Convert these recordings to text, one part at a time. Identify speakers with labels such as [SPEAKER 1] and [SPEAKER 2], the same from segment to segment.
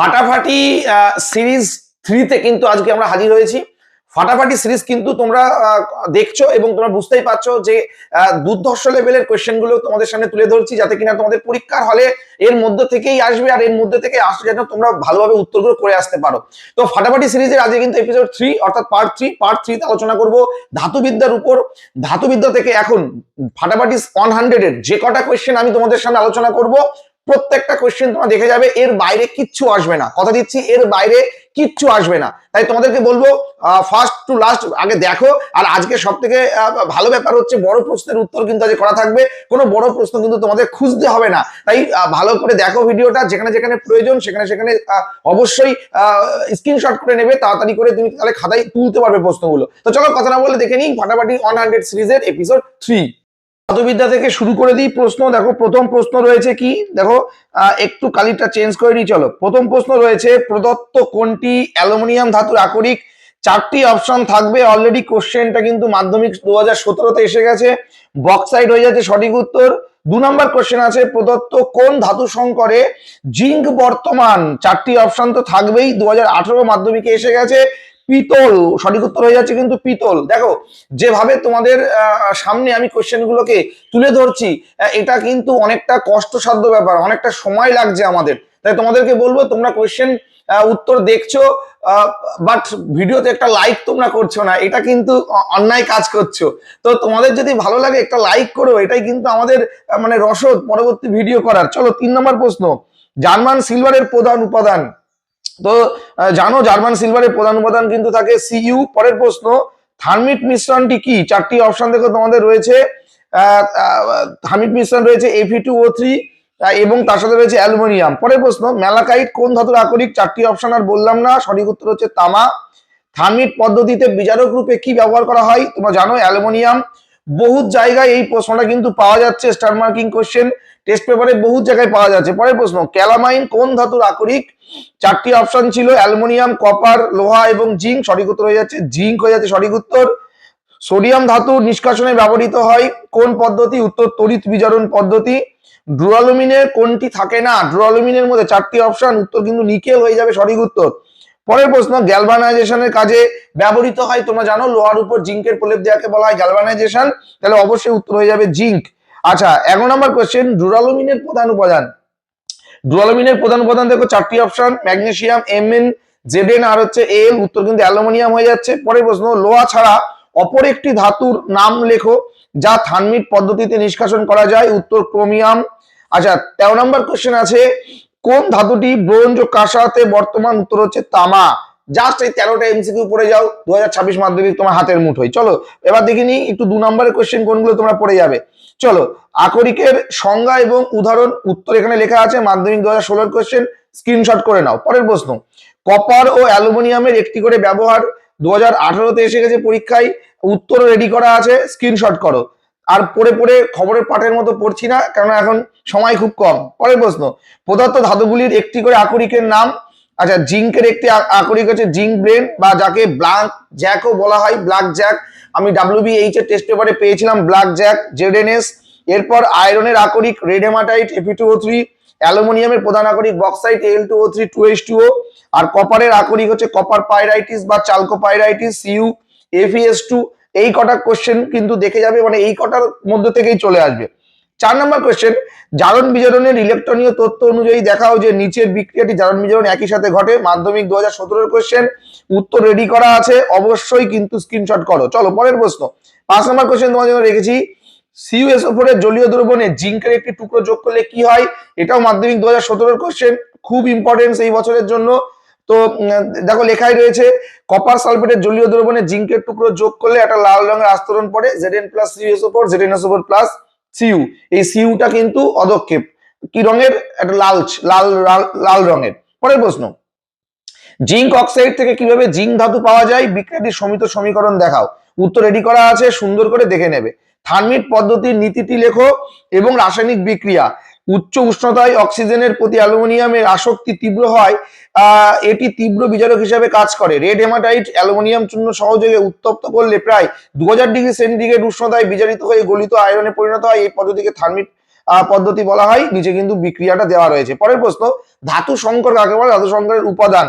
[SPEAKER 1] ফাটাফাটি সিরিজ থ্রিতে কিন্তু আজকে আমরা হাজির হয়েছি। ফাটাফাটি সিরিজ কিন্তু তোমরা দেখছ এবং তোমরা বুঝতেই পারছ যে দুর্ধর্ষ লেভেলের কোয়েশ্চেনগুলো তোমাদের সামনে তুলে ধরছি যাতে কিনা তোমাদের পরীক্ষার হলে এর মধ্যে থেকেই আসবে আর এর মধ্যে থেকে আসবে যেন তোমরা ভালোভাবে উত্তরগুলো করে আসতে পারো। তো ফাটাফাটি সিরিজের আজকে কিন্তু এপিসোড থ্রি অর্থাৎ পার্ট থ্রি পার্ট থ্রিতে আলোচনা করব ধাতুবিদ্যার উপর। ধাতুবিদ্যা থেকে এখন ফাটাফাটি ওয়ান হান্ড্রেডের যে কটা কোয়েশ্চেন আমি তোমাদের সামনে আলোচনা করব প্রত্যেকটা কোয়েশ্চেন তোমরা দেখে যাবে, এর বাইরে কিচ্ছু আসবে না। কথা দিচ্ছি, এর বাইরে কিচ্ছু আসবে না। তাই তোমাদেরকে বলব ফার্স্ট টু লাস্ট আগে দেখো। আর আজকে সব থেকে ভালো ব্যাপার হচ্ছে, বড় প্রশ্নের উত্তর কিন্তু আজকে করা থাকবে। কোনো বড় প্রশ্ন কিন্তু তোমাদের খুঁজতে হবে না। তাই ভালো করে দেখো ভিডিওটা, যেখানে যেখানে প্রয়োজন, সেখানে সেখানে অবশ্যই স্ক্রিনশট করে নেবে। তাড়াতাড়ি করে তুমি তাহলে খাতায় তুলতে পারবে প্রশ্নগুলো। তো চলো, কথা না বলে দেখে নিই, ফাটাফাটি ওয়ান হান্ড্রেড সিরিজের এপিসোড থ্রি পদার্থবিদ্যা থেকে শুরু করে দিই প্রশ্ন। দেখো, প্রথম প্রশ্ন রয়েছে কি? দেখো একটু কালিটা চেঞ্জ করে নিই, চলো। প্রথম প্রশ্ন রয়েছে, প্রদত্ত কোনটি অ্যালুমিনিয়াম ধাতুর আকরিক? চারটি অপশন থাকবে। অলরেডি কোশ্চেনটা কিন্তু মাধ্যমিক দু হাজার সতেরোতে এসে গেছে। বক্সাইড হয়ে যাচ্ছে সঠিক উত্তর। দু নম্বর কোশ্চেন আছে, প্রদত্ত কোন ধাতু সংকরে জিঙ্ক বর্তমান? চারটি অপশন তো থাকবেই। দু হাজার আঠারো মাধ্যমিকে এসে গেছে। পিতল, সঠিক উত্তর হয়ে যাচ্ছে কিন্তু পিতল। দেখো, যেভাবে তোমাদের সামনে আমি কোশ্চেন গুলোকে তুলে ধরছি এটা কিন্তু অনেকটা কষ্টসাধ্য ব্যাপার, অনেকটা সময় লাগছে আমাদের। তাই তোমাদেরকে বলব, তোমরা কোশ্চেন উত্তর দেখছ বাট ভিডিওতে একটা লাইক তোমরা করছ না, এটা কিন্তু অন্যায় কাজ করছ। তো তোমাদের যদি ভালো লাগে একটা লাইক করো, এটাই কিন্তু আমাদের মানে রসদ পরবর্তী ভিডিও করার। চলো, তিন নম্বর প্রশ্ন, জার্মান সিলভারের প্রধান উপাদান। তো জানো জার্মান সিলভারের প্রধান উপাদান কিন্তু থাকে সিইউ পরের প্রশ্ন, থার্মিট মিশ্রণটি কি? চারটি অপশন দেখো তোমাদের রয়েছে। থার্মিট মিশ্রণ রয়েছে এফি টু ও থ্রি এবং তার সাথে রয়েছে অ্যালুমিনিয়াম। পরের প্রশ্ন, ম্যালাকাইট কোন ধাতুর আকরিক? চারটি অপশন আর বললাম না, সঠিক উত্তর হচ্ছে তামা। থার্মিট পদ্ধতিতে বিজারক রূপে কি ব্যবহার করা হয়? তোমরা জানো অ্যালুমিনিয়াম। বহুত জায়গায় এই প্রশ্নটা কিন্তু পাওয়া যাচ্ছে স্টার মার্কিং কোশ্চেন টেস্ট পেপারে বহুত জায়গায় পাওয়া যাচ্ছে। পরের প্রশ্ন, ক্যালামাইন কোন ধাতুর আকরিক? চারটি অপশন ছিল, অ্যালুমিনিয়াম কপার লোহা এবং জিঙ্ক সঠিক উত্তর হয়ে যাচ্ছে জিঙ্ক হয়ে যাচ্ছে সঠিক উত্তর। সোডিয়াম ধাতু নিষ্কাশনে ব্যবহৃত হয় কোন পদ্ধতি? উত্তর, তড়িৎ বিজারণ পদ্ধতি। ড্রুয়ালুমিনের কোনটি থাকে না? ড্রুয়ালুমিনের মধ্যে চারটি অপশন উত্তর কিন্তু নিকেল হয়ে যাবে, সঠিক উত্তর। পরের প্রশ্ন গ্যালভানাইজেশনের কাজে ব্যবহৃত হয়, তোমরা জানো, লোহার উপর জিঙ্কের প্রলেপ দেওয়াকে বলা হয় গ্যালভানাইজেশন তাহলে অবশ্যই উত্তর হয়ে যাবে জিঙ্ক আচ্ছা এগারো নম্বর কোশ্চেন ডুরালুমিনের প্রধান উপাদান। ডুরালুমিনের প্রধান উপাদান দেখো, চারটি অপশন ম্যাগনেসিয়াম এমএন জেডেন আর হচ্ছে এল উত্তর কিন্তু অ্যালুমিনিয়াম হয়ে যাচ্ছে। পরের প্রশ্ন, লোহা ছাড়া অপর একটি ধাতুর নাম লেখো, যা থার্মিট পদ্ধতিতে নিষ্কাশন করা যায়, উত্তর ক্রোমিয়াম। আচ্ছা তেরো নম্বর কোয়েশ্চেন আছে, কোন ধাতুটি ব্রোঞ্জ ও কাঁসাতে বর্তমান, উত্তর হচ্ছে তামা। জাস্ট এই তেরোটা এমসিকিউ পড়ে যাও দু হাজার ছাব্বিশ মাধ্যমিক তোমার হাতের মুঠোয়। চলো, এবার দেখে নিই একটু দু নম্বরের কোশ্চেন কোনগুলো তোমরা পড়ে যাবে। চলো, আকরিকের সংজ্ঞা এবং উদাহরণ উত্তর এখানে লেখা আছে, মাধ্যমিক দু হাজার ষোলোর কোশ্চেন স্ক্রিনশট করে নাও। পরের প্রশ্ন কপার ও অ্যালুমিনিয়ামের একটি করে ব্যবহার দু হাজার আঠারোতে এসে গেছে পরীক্ষায় উত্তর রেডি করা আছে স্ক্রিনশট করো। আর পড়ে পড়ে খবরের পাঠের মতো পড়ছি না কারণ এখন সময় খুব কম। পরের প্রশ্ন, পদার্থ ধাতুগুলির একটি করে আকরিকের নাম আচ্ছা জিঙ্কের একটি আকরিক হচ্ছে জিঙ্ক ব্রেন বা যাকে ব্ল্যাক জ্যাকও বলা হয় ব্ল্যাক জ্যাক। আমি ডাব্লিউবিএইচ এর টেস্ট পেপারে পেয়েছিলাম black jack, Z N S. এরপর আয়রনের আকরিক red haematite F E two O three, অ্যালুমিনিয়ামের প্রধান আকরিক, bauxite, L two O three, two H two O. আর কপারের আকরিক হচ্ছে কপার পাইরাইটিস বা chalcopyrites CU FES two এই কটা কোশ্চেন কিন্তু দেখে যাবে মানে এই কটার মধ্যে থেকেই চলে আসবে। চার নম্বর কোশ্চেন জারণ বিজারণের ইলেকট্রনীয় তথ্য অনুযায়ী দেখাও যে নিচের বিক্রিয়াটি জারণ বিজারণ একই সাথে ঘটে। মাধ্যমিক দু হাজার সতেরোর কোশ্চেন উত্তর রেডি করা আছে, অবশ্যই কিন্তু স্ক্রিনশট করো। চলো, পরের প্রশ্ন। পাঁচ নম্বর কোয়েশ্চেন তোমার জন্য রেখেছি। সিইউএসও ফোরের জলীয় দ্রবণে জিঙ্কের একটি টুকরো যোগ করলে কি হয়? এটাও মাধ্যমিক দু হাজার সতেরোর কোশ্চেন খুব ইম্পর্টেন্স এই বছরের জন্য। তো দেখো, লেখাই রয়েছে কপার সালফেটের জলীয় দ্রবণে জিঙ্কের টুকরো যোগ করলে একটা লাল রঙের আস্তরণ পড়ে Z N plus C U S O four Z Z N S O four plus C U এই সিউটা কিন্তু অদক্ষেপ। কি রঙের? একটা লাল লাল লাল- রঙের। পরের প্রশ্ন। জিঙ্ক অক্সাইড থেকে কীভাবে জিঙ্ক ধাতু পাওয়া যায়? বিক্রিয়াটির সমিত সমীকরণ দেখাও। উত্তর রেডি করা আছে, সুন্দর করে দেখে নেবে। থার্মিট পদ্ধতির নীতিটি লেখো এবং রাসায়নিক বিক্রিয়া। উচ্চ উষ্ণতায় অক্সিজেনের প্রতি অ্যালুমিনিয়ামের আসক্তি তীব্র হয় এটি তীব্র বিজারক হিসাবে কাজ করে। রেড হেমাটাইট অ্যালুমিনিয়াম চূর্ণ সহযোগে উত্তপ্ত করলে প্রায় দু হাজার ডিগ্রি সেন্টিগ্রেড উষ্ণতায় বিজারিত হয়ে গলিত আয়রনে পরিণত হয়। এই পদ্ধতিকে থার্মিট পদ্ধতি বলা হয়। নিচে কিন্তু বিক্রিয়াটা দেওয়া রয়েছে। পরের প্রশ্ন, ধাতু সংকর কাকে বলে? ধাতু সংকরের উপাদান।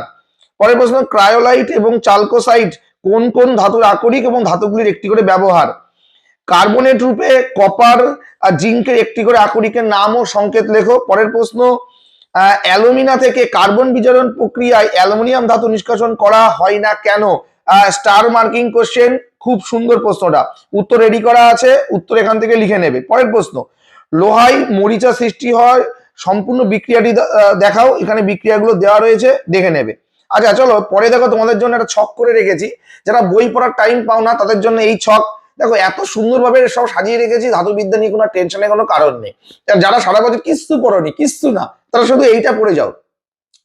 [SPEAKER 1] পরের প্রশ্ন, ক্রায়োলাইট এবং চালকোসাইট কোন কোন ধাতুর আকরিক এবং ধাতুগুলির একটি করে ব্যবহার? কার্বনেট রূপে কপার আর জিঙ্কের একটি করে আকরিকের নাম ও সংকেত লেখো। পরের প্রশ্ন অ্যালুমিনা থেকে কার্বন বিজারণ প্রক্রিয়ায় অ্যালুমিনিয়াম ধাতু নিষ্কাশন করা হয় না কেন? স্টার মার্কিং কোশ্চেন খুব সুন্দর প্রশ্নটা। উত্তর রেডি করা আছে, উত্তর এখান থেকে লিখে নেবে। পরের প্রশ্ন লোহাই মরিচা সৃষ্টি হয়, সম্পূর্ণ বিক্রিয়াটি দেখাও, এখানে বিক্রিয়াগুলো দেওয়া রয়েছে, দেখে নেবে। আচ্ছা চলো, পরে দেখো, তোমাদের জন্য একটা ছক করে রেখেছি। যারা বই পড়ার টাইম পাও না, তাদের জন্য এই ছক। দেখো, এত সুন্দরভাবে সব সাজিয়ে রেখেছি, ধাতুবিদ্যা নিয়ে কোনো টেনশনের কোনো কারণ নেই। যারা সারা বছর কিচ্ছু পড়োনি কিচ্ছু না, তারা শুধু এইটা পড়ে যাও।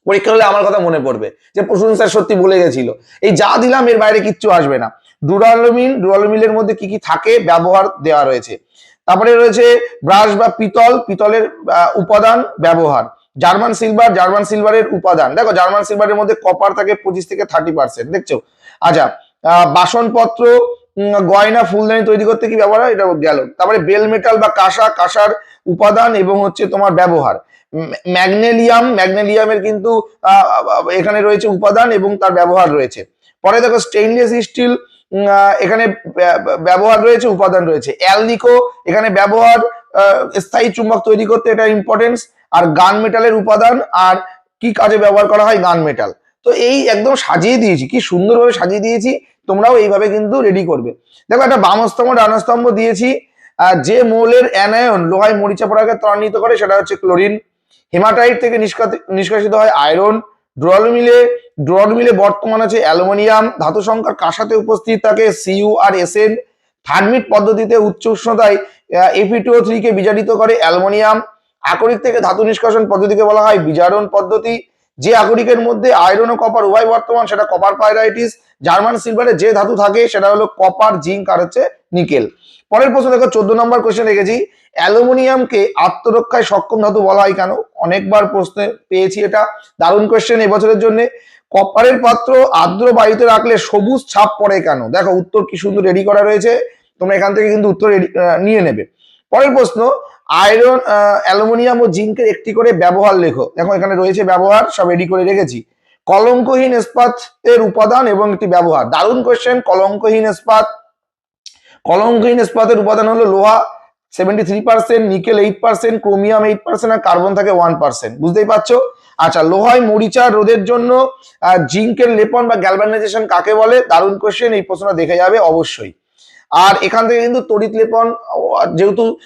[SPEAKER 1] পরীক্ষা হলে আমার কথা মনে পড়বে যে প্রসূন স্যার সত্যি বলে গেছিল। এই যা দিলাম, এর বাইরে কিচ্ছু আসবে না। ডুরালোমিন ডুরালোমিনের মধ্যে কি কি থাকে, ব্যবহার দেওয়া রয়েছে। তারপরে রয়েছে ব্রাশ বা পিতল, পিতলের উপাদান, ব্যবহার। জার্মান সিলভার, জার্মান সিলভারের উপাদান। দেখো, জার্মান সিলভারের মধ্যে কপার থাকে পঁচিশ থেকে থার্টি পার্সেন্ট দেখছ? আচ্ছা বাসনপত্র গয়না, ফুলদানি তৈরি করতে কি ব্যবহার হয়? এটা গেল। তারপরে বেল মেটাল বা কাঁসা, কাঁসার উপাদান এবং হচ্ছে তোমার ব্যবহার। ম্যাগনেলিয়াম, ম্যাগনেলিয়ামের কিন্তু এখানে রয়েছে উপাদান এবং তার ব্যবহার রয়েছে। পরে দেখো স্টেইনলেস স্টিল এখানে ব্যবহার রয়েছে, উপাদান রয়েছে। অ্যালনিকো, এখানে ব্যবহার স্থায়ী চুম্বক তৈরি করতে এটা ইম্পর্টেন্স আর গান মেটালের উপাদান, আর কি কাজে ব্যবহার করা হয়? গান মেটাল তো এই একদম সাজিয়ে দিয়েছি। কি সুন্দরভাবে সাজিয়ে দিয়েছি। তোমরাও এইভাবে কিন্তু রেডি করবে। দেখো একটা বামস্তম্ভ, ডানস্তম্ভ দিয়েছি। যে মৌলের অ্যানায়ন লোহায় মরিচা পড়াকে ত্বরান্বিত করে, সেটা হচ্ছে ক্লোরিন। হেমাটাইট থেকে নিষ্কাশিত হয় আয়রন। ড্রল মিলে ড্রল মিলে বর্তমান আছে অ্যালুমিনিয়াম। ধাতু সংখ্যার কাঁসাতে উপস্থিত থাকে সিইউ আর এসএন থার্মিট পদ্ধতিতে উচ্চ উষ্ণতায় এফিটিও থ্রি কে বিজারিত করে অ্যালুমিনিয়াম। আকরিক থেকে ধাতু নিষ্কাশন পদ্ধতিকে বলা হয় বিজারণ পদ্ধতি। যে আকরিকের মধ্যে আয়রন ও কপার উভয় বর্তমান, সেটা কপার পাইরাইটিস জার্মান সিলভারে যে ধাতু থাকে, সেটা হলো কপার জিঙ্ক আর হচ্ছে নিকেল পরের প্রশ্ন দেখো, চোদ্দ নম্বর কোশ্চেন রেখেছি। অ্যালুমিনিয়ামকে আত্মরক্ষায় সক্ষম ধাতু বলা হয় কেন? অনেকবার প্রশ্নে পেয়েছি এটা। দারুণ কোশ্চেন এবছরের জন্য। কপারের পাত্র আর্দ্র বায়ুতে রাখলে সবুজ ছাপ পড়ে কেন? দেখো, উত্তর কি সুন্দর রেডি করা রয়েছে। তোমরা এখান থেকে কিন্তু উত্তর নিয়ে নেবে। পরের প্রশ্ন আয়রন অ্যালুমিনিয়াম ও জিঙ্কের একটি করে ব্যবহার লেখো। দেখো, এখানে রয়েছে ব্যবহার, সব রেডি করে রেখেছি। কলঙ্কহীন ইস্পাতের উপাদান এবং একটি ব্যবহার। দারুণ কোশ্চেন কলঙ্কহীন ইস্পাত। কলঙ্কহীন ইস্পাতের উপাদান হলো লোহা seventy three percent nickel eight percent chromium eight percent আর কার্বন থাকে ওয়ান পার্সেন্ট বুঝতেই পারছ? আচ্ছা লোহায় মরিচা রোদের জন্য জিঙ্কের লেপন বা গ্যালভানাইজেশন কাকে বলে? দারুণ কোশ্চেন এই প্রশ্নটা দেখে যাবে অবশ্যই। আর এখান থেকে কিন্তু তড়িৎ লেপন, যেহেতু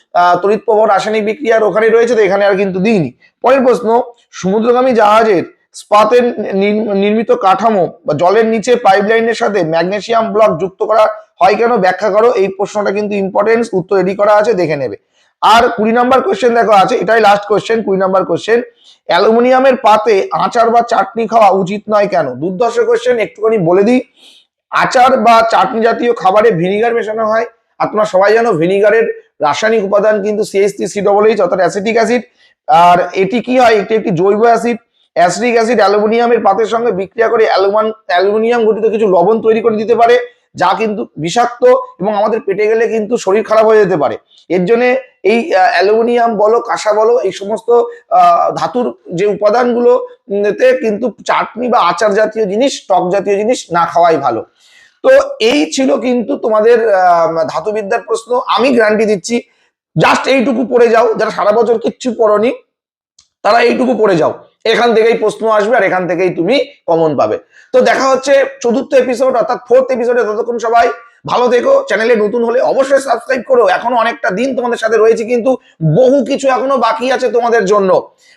[SPEAKER 1] তড়িৎ প্রবণ রাসায়নিক বিক্রিয়ার ওখানে রয়েছে, তো এখানে আর কিন্তু দিইনি। পরের প্রশ্ন, সমুদ্রগামী জাহাজের স্পাতের নির- নির্মিত কাঠামো বা জলের নিচে পাইপলাইনের সাথে ম্যাগনেসিয়াম ব্লক যুক্ত করা হয় কেন? ব্যাখ্যা করো, এই প্রশ্নটা কিন্তু ইম্পর্টেন্স উত্তর রেডি করা আছে, দেখে নেবে। আর কুড়ি নাম্বার কোয়েশ্চেন দেখো, আছে, এটাই লাস্ট কোয়েশ্চেন কুড়ি নাম্বার কোশ্চেন অ্যালুমিনিয়ামের পাতে আচার বা চাটনি খাওয়া উচিত নয় কেন? দুর্দর্শ কোয়েশ্চেন একটুখানি বলে দিই। আচার বা চাটনি জাতীয় খাবারে ভিনিগার মেশানো হয়। তোমরা সবাই জানো, ভিনিগারের রাসায়নিক উপাদান কিন্তু সিএসটি সি ডবল এইচ অর্থাৎ অ্যাসিটিক অ্যাসিড আর এটি কি হয়? এটি একটি জৈব অ্যাসিড অ্যাসিডিক অ্যাসিড অ্যালুমিনিয়ামের পাতের সঙ্গে বিক্রিয়া করে অ্যালুমান অ্যালুমিনিয়াম গঠিত কিছু লবণ তৈরি করে দিতে পারে। যা কিন্তু বিষাক্ত এবং আমাদের পেটে গেলে কিন্তু শরীর খারাপ হয়ে যেতে পারে। এর জন্য এই অ্যালুমিনিয়াম বলো, কাঁসা বলো, এই সমস্ত ধাতুর যে উপাদানগুলো তে কিন্তু চাটনি বা আচার জাতীয় জিনিস, টক জাতীয় জিনিস না খাওয়াই ভালো। তো এই ছিল কিন্তু তোমাদের ধাতুবিদ্যার প্রশ্ন। আমি গ্যারান্টি দিচ্ছি জাস্ট এইটুকু পড়ে যাও। যারা সারা বছর কিচ্ছু পড়নি, তারা এইটুকু পড়ে যাও। এখান থেকেই প্রশ্ন আসবে আর এখান থেকেই তুমি কমন পাবে। তো দেখা হচ্ছে চতুর্থ এপিসোড অর্থাৎ ফোর্থ এপিসোডে ততক্ষণ সবাই ভালো দেখো চ্যানেলে নতুন হলে অবশ্যই সাবস্ক্রাইব করো। এখনও অনেকটা দিন তোমাদের সাথে রয়েছে, কিন্তু বহু কিছু এখনও বাকি আছে তোমাদের জন্য।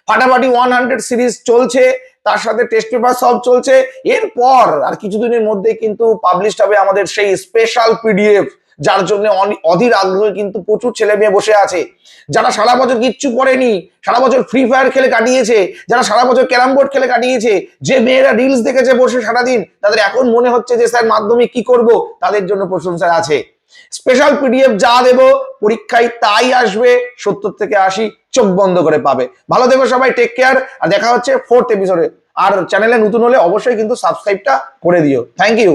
[SPEAKER 1] ফাটাফাটি ওয়ান হান্ড্রেড সিরিজ চলছে, তার সাথে টেস্ট পেপার সব চলছে। এরপর আর কিছুদিনের মধ্যে কিন্তু পাবলিশ হবে আমাদের সেই স্পেশাল পিডিএফ যার জন্য অধীর আগ্রহে কিন্তু প্রচুর ছেলে মেয়ে বসে আছে। যারা সারা বছর কিচ্ছু করেনি, সারা বছর ফ্রি ফায়ার খেলে কাটিয়েছে, যারা সারা বছর ক্যারাম বোর্ড খেলে কাটিয়েছে, যে মেয়েরা রিলস দেখেছে বসে সারাদিন, তাদের এখন মনে হচ্ছে যে স্যার মাধ্যমিক কি করব? তাদের জন্য প্রশংসা আছে। স্পেশাল পিডিএফ যা দেব, পরীক্ষায় তাই আসবে, সত্তর থেকে আশি চোখ বন্ধ করে পাবে। ভালো থেকো সবাই টেক কেয়ার আর দেখা হচ্ছে ফোর্থ এপিসোডে আর চ্যানেলে নতুন হলে অবশ্যই কিন্তু সাবস্ক্রাইবটা করে দিও। Thank you